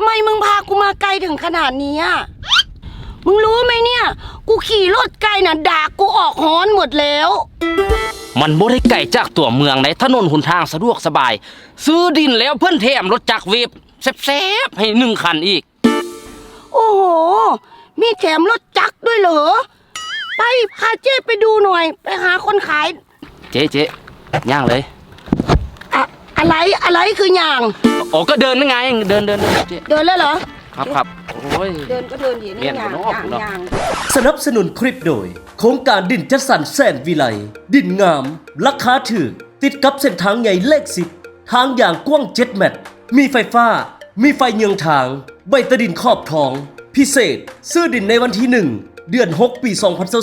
ำไมมึงพากูมาไกลถึงขนาดนี้อะมึงรู้ไหมเนี่ย กูขี่รถไกลน่ะด่ากูออกฮอนหมดแล้ว มันบ่ได้ไก่จากตัวเมืองในถนนหนทางสะดวกสบาย ซื้อดินแล้วเพื่อนแถมรถจักรเวฟแซ่บๆให้หนึ่งคันอีก โอ้โห มีแถมรถจักรด้วยเหรอ ไปพาเจ๊ไปดูหน่อย ไปหาคนขาย เจ๊เจ๊ย่างเลย อะอะไรอะไรคืออย่างโอ้ก็เดินนั่นไง เดินเดินเดินเจ๊เดินแล้วเหรอ ครับครับโอ้ย เดินก็เดินดีเปลี่นี่ยนอย่างไปอย่างเนอะ อย่างสนับสนุนคลิปโดย โครงการดินจัดสรรแสนวิไล ดินงาม ราคาถูก ติดกับเส้นทางใหญ่เลขสิบทางอย่างกว้างเจ็ดเมตร มีไฟฟ้า มีไฟเยืองทาง ใบตะดินขอบทอง พิเศษ ซื้อดินในวันที่หนึ่งเดือน 6 ปี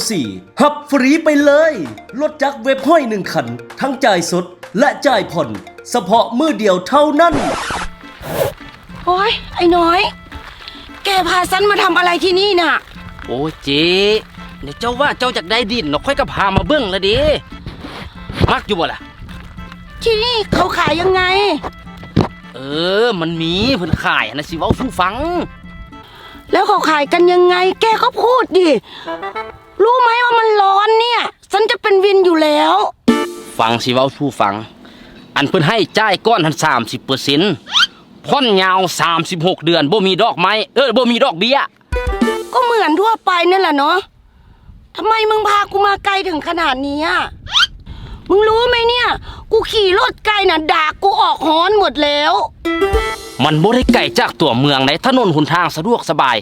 2024หับฟรีไปเลยรถจักรเว็บห้อยหนึ่งคัน ทั้งจ่ายสดและจ่ายผ่อน เฉพาะมือเดียวเท่านั้น โอ้ยไอ้น้อย แกพาฉันมาทำอะไรที่นี่น่ะ โอ้ยเจ๊เดี๋ยวเจ้าว่าเจ้าจากได้ดินเนาะค่อยก็พามาเบิ้งละดิมักอยู่บ่ล่ะ ที่นี่เขาขายยังไง เออ มันมีเพิ่นขายนะสิเว้าสู้ฟัง แล้วเขาขายกันยังไง แกก็พูดดิ รู้ไหมว่ามันร้อนเนี่ย ฉันจะเป็นวินอยู่แล้ว ฟังสิเว้าสู้ฟัง อันเพิ่นให้จ่ายก้อนทัน30เปอร์เซ็นต์พ่อนยาว36เดือนบ่มีดอกไม้เออบ่มีดอกเบี้ย ก็เหมือนทั่วไปนั่นแหละเนาะทำไมมึงพากูมาไกลถึงขนาดนี้อะมึงรู้ไหมเนี่ย กูขี่รถไกลน่ะด่ากูออกฮอนหมดแล้ว มันบ่ได้ไก่จากตัวเมืองในถนนหนทางสะดวกสบาย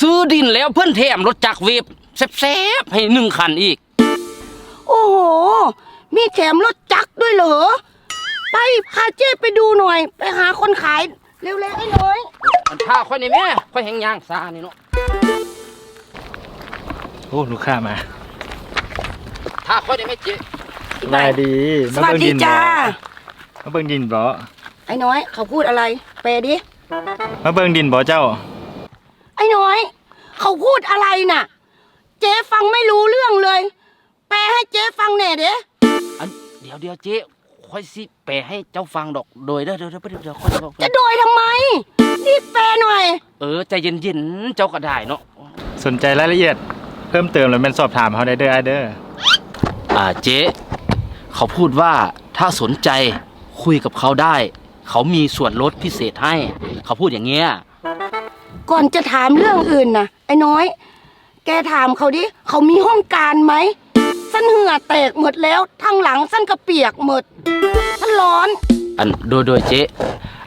ซื้อดินแล้วเพื่อนแถมรถจักรเวฟแซ่บๆให้หนึ่งคันอีก โอ้โห มีแถมรถจักรด้วยเหรอ ไปพาเจ๊ไปดูหน่อย ไปหาคนขายเร็วๆไอ้น้อย มันพาค่อยนี่แม่ค่อยแหงยางซานี่เนาะโอ้ลูกค้ามาพาค่อยนี่แม่เจ๊ได้ดีสวัสดีจ้า มาเบิ่งดินบ่ไอ้น้อย เขาพูดอะไร แปลดิ มาเบิ่งดินบ่เจ้า ไอ้น้อย เขาพูดอะไรน่ะ เจ๊ฟังไม่รู้เรื่องเลย แปลให้เจ๊ฟังแหน่เด้อันเดี๋ยวเดี๋ยวเจ๊ ค่อยสิแปลให้เจ้าฟังดอกโดยเด้อเดี๋ยวเดี๋ยวเดี๋ยวเดี๋ยวค่อยบอกจะโดยทำไมรีบแปลหน่อย เออใจเย็นๆเจ้าก็ได้เนาะสนใจรายละเอียด เพิ่มเติมแล้วแม่นสอบถามเขาได้เด้อไอ้เด้ออ่าเจ๊เขาพูดว่าถ้าสนใจคุยกับเขาได้ เขามีส่วนลดพิเศษให้ เขาพูดอย่างเงี้ยก่อนจะถามเรื่องอื่นนะไอ้น้อย แกถามเขาดิเขามีห้องการไหมสั้ นเหงื่อแตกหมดแล้วทางหลังสั้นกระเปียกหมดสั้นร้อน อันโดยโดยเจ๊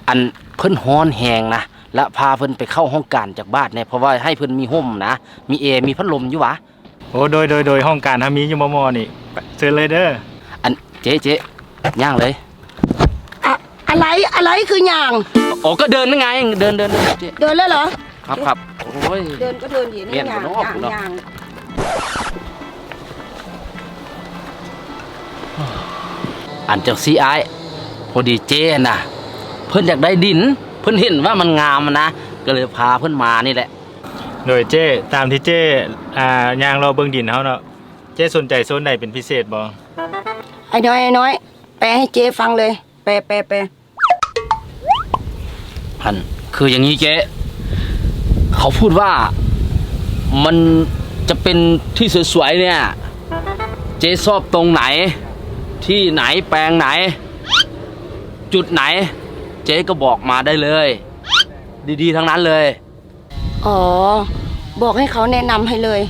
อันเพิ่นฮ้อนแหงนะและพาเพิ่นไปเข้าห้องการจากบ้านเนี่ยเพราะว่าให้เพิ่นมีห่มนะมีเอร์มีพัดลมอยู่วะโอ้โดยโดยโดยห้องการทามีอยู่มอมอนี่ไปเชิญเลยเด้ออันเจ๊เจ๊ย่างเลยอะอะไรอะไรคืออย่างโอ้ก็เดินนั่นไงเดินเดินเดินเจ๊เดินแล้วเหรอ ครับครับโอ้ย เดินก็เดินดีเปลี่นี่ยนอย่างไปอเนอะย่างเนอะอย่าง อันจากซีไอายพอดีเจ๊นะเพิ่นอยากได้ดิน เพิ่นเห็นว่ามันงามนะ ก็เลยพาเพิ่นมานี่แหละ โดยเจ้ตามที่เจ้อ่าย่างเราเบิ่งดินเฮาเนาะเจ้สนใจโซนใดเป็นพิเศษบ่ไอ้น้อยไอ้น้อย แปลให้เจ๊ฟังเลย แปลแปลแปลพันคืออย่างนี้เจ๊เขาพูดว่ามันจะเป็นที่สวยๆเนี่ย เจ๊ชอบตรงไหน ที่ไหนแปลงไหน จุดไหน เจ๊ก็บอกมาได้เลย ดีๆทั้งนั้นเลย อ๋อ บอกให้เขาแนะนำให้เลย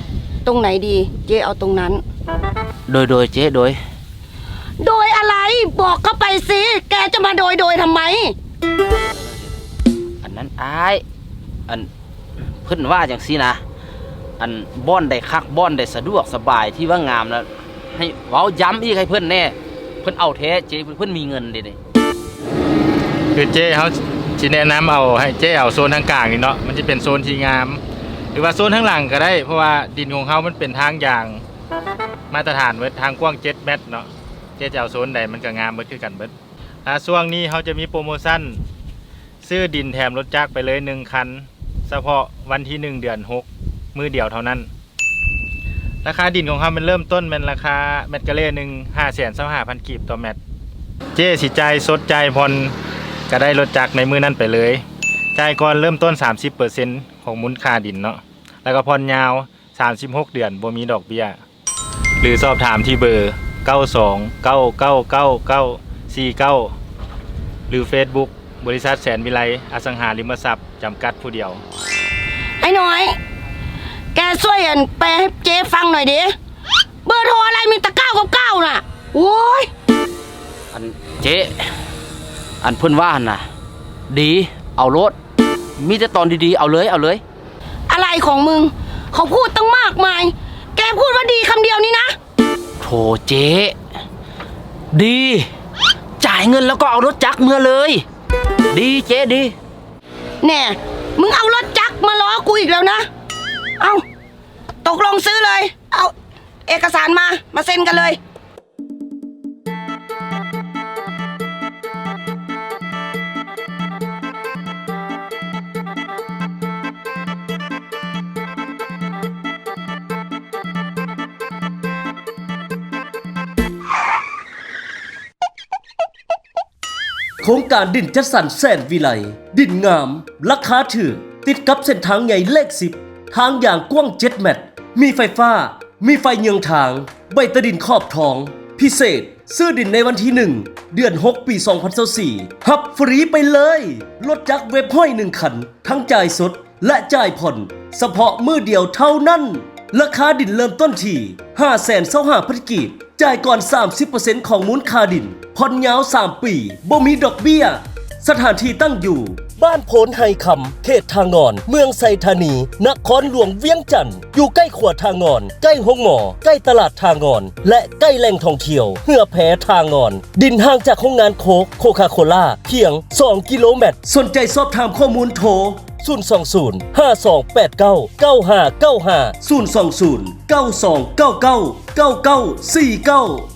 ตรงไหนดีเจ๊เอาตรงนั้น โดยโดยเจ๊โดย โดยอะไรบอกเข้าไปสิ แกจะมาโดยโดยทำไม อันนั้นอาย อันเพิ่นว่าอย่างซี่นะ อันบ้อนได้คักบ้อนได้สะดวกสบายที่ว่างามนะ ให้เว้าย้ำอีกให้เพิ่อนแน่ เพิ่อนเอาแท้เจ๊เพิ่อนมีเงินเด้นี่คือเจเฮาสิแนะนำเอาให้เจเอาโซนทางกลางนี่เนาะมันจะเป็นโซนที่งาม หรือว่าโซนข้างหลังก็ได้ เพราะว่าดินของเขามันเป็นทางอย่าง มาตรฐานเบิดทางกว้าง7เมตรเนาะเจ๊จะเอาโซนใดมันก็งามเบิดคือกันเบิดอ่าช่วงนี้เขาจะมีโปรโมชั่นซื้อดินแถมรถจักรไปเลยหนึ่งคันเฉพาะวันที่หนึ่งเดือนหกมือเดียวเท่านั้น ราคาดินของเขามันเริ่มต้นเป็นราคาเมตรกะเล่หนึ่งห้าแสนสห้าพันกีบต่อเมตรเจ๊สิใจสดใจายผ่อนก็ได้รถจักในมือนั้นไปเลยจ่ายก่อนเริ่มต้น 30%ของมูลค่าดินเนาะแล้วก็ผ่อนยาว 36 เดือนบ่มีดอกเบี้ย หรือสอบถามที่เบอร์ 92 999 49 หรือ Facebook บริษัทแสนวิไลอสังหาริมทรัพย์จำกัดผู้เดียว ไอ้น้อย แกช่วยอันแปลให้เจ๊ฟังหน่อยดิ เบอร์โทรอะไรมีแตะเก้ากับเก้าน่ะ โอ้ย อันเจ๊อันเพิ่นว่าหั่นน่ะ ดีเอารถมีแต่ตอนดีๆเอาเลยเอาเลย อะไรของมึง เขาพูดตั้งมากมาย แกพูดว่าดีคำเดียวนี่นะ โถเจ๊ดี จ่ายเงินแล้วก็เอารถจักรเมื่อเลย ดีเจ๊ดี แน่ มึงเอารถจักรมาล้อกูอีกแล้วนะ เอาตกลงซื้อเลย เอาเอกสารมา มาเซ็นกันเลย โครงการดินจัดสรรแสนวิไล ดินงาม ราคาถือ ติดกับเส้นทางใหญ่เลขสิบ ทางอย่างกว้างเจ็ดเมตร มีไฟฟ้า มีไฟเยืองทาง ใบตะดินขอบทอง พิเศษ ซื้อดินในวันที่ 1 เดือน 6 ปี 2024หับฟรีไปเลย รถจักรเว็บห้อยหนึ่งคัน ทั้งจ่ายสดและจ่ายผ่อนเฉพาะมือเดียวเท่านั้น ราคาดินเริ่มต้นที่ 5 2 5 0 0 0พันกีบจ่ายก่อน 30%ของมูลค่าดินผ่อนยาว 3 ปีบ่มีดอกเบี้ย สถานที่ตั้งอยู่ บ้านโพนไฮคำเขตทางอน เมืองไซธานี นครหลวงเวียงจันทร์อยู่ใกล้ขวดทางอน ใกล้ห้องหมอ ใกล้ตลาดทางอน และใกล้แหล่งท่องเที่ยวเหือแพทางอน ดินห่างจากโรงงานโคกโคคาโคล่าเพียง 2 กิโลเมตร สนใจสอบถามข้อมูลโทร020 5289 9595 020 9299 9949